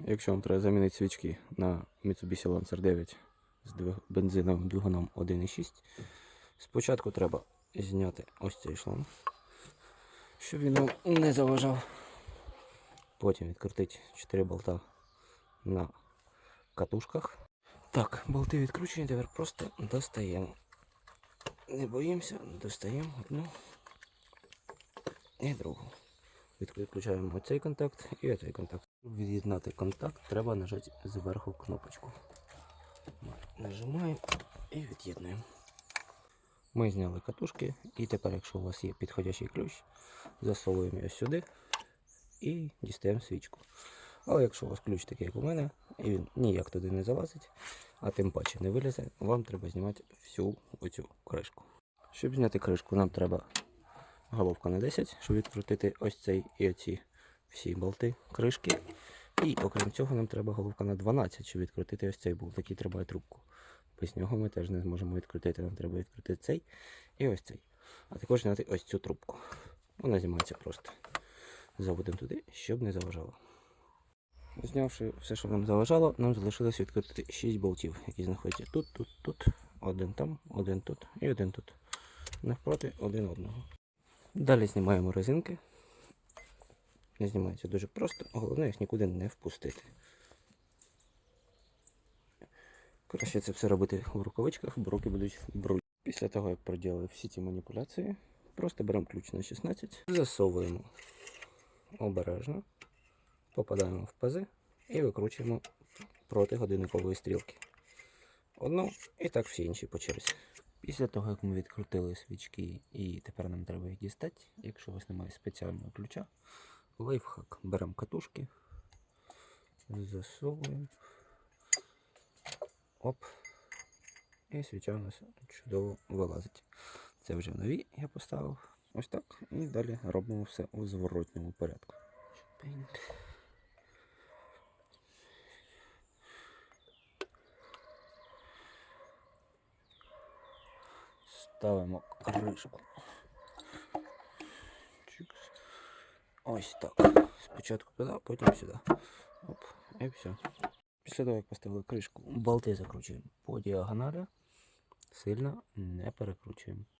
Якщо вам треба замінити свічки на Mitsubishi Lancer 9 з бензиновим двигуном 1.6, спочатку треба зняти ось цей шланг, щоб він вам не заважав. Потім відкрутити 4 болта на катушках. Так, болти відкручені, тепер просто достаємо. Не боїмося, достаємо одну і другу. Відключаємо оцей контакт і оцей контакт. Щоб Від'єднати контакт, треба нажати зверху кнопочку. Нажимаємо і від'єднуємо. Ми зняли катушки, і тепер, якщо у вас є підходящий ключ, засовуємо його сюди і дістаємо свічку. Але якщо у вас ключ такий, як у мене, і він ніяк туди не залазить, а тим паче не вилізе, вам треба знімати всю оцю кришку. Щоб зняти кришку, нам треба головка на 10, щоб відкрутити ось цей і оці всі болти кришки. І окрім цього, нам треба головка на 12, щоб відкрутити ось цей болт, який тримає трубку. Без нього ми теж не зможемо відкрутити. Нам треба відкрутити цей і ось цей. А також зняти ось цю трубку. Вона знімається просто. Заводимо туди, щоб не заважало. Знявши все, що нам заважало, нам залишилось відкрутити 6 болтів, які знаходяться тут, тут, тут, один там, один тут і один тут. Навпроти один одного. Далі знімаємо резинки. Не знімається дуже просто, головне їх нікуди не впустити. Краще це все робити в рукавичках, бо руки будуть брудні. Після того, як проділили всі ці маніпуляції, просто беремо ключ на 16, засовуємо обережно, попадаємо в пази і викручуємо проти годинникової стрілки. Одну і так всі інші по черзі. Після того, як ми відкрутили свічки і тепер нам треба їх дістати, якщо у вас немає спеціального ключа, лайфхак. Беремо катушки, засовуємо. Оп. І свіча у нас чудово вилазить. Це вже нові я поставив. Ось так. І далі робимо все у зворотньому порядку. Ставимо кришку. Ось так. Спочатку туди, потім сюди. Оп, і все. Після того, як поставили кришку, болти закручуємо по діагоналі. Сильно не перекручуємо.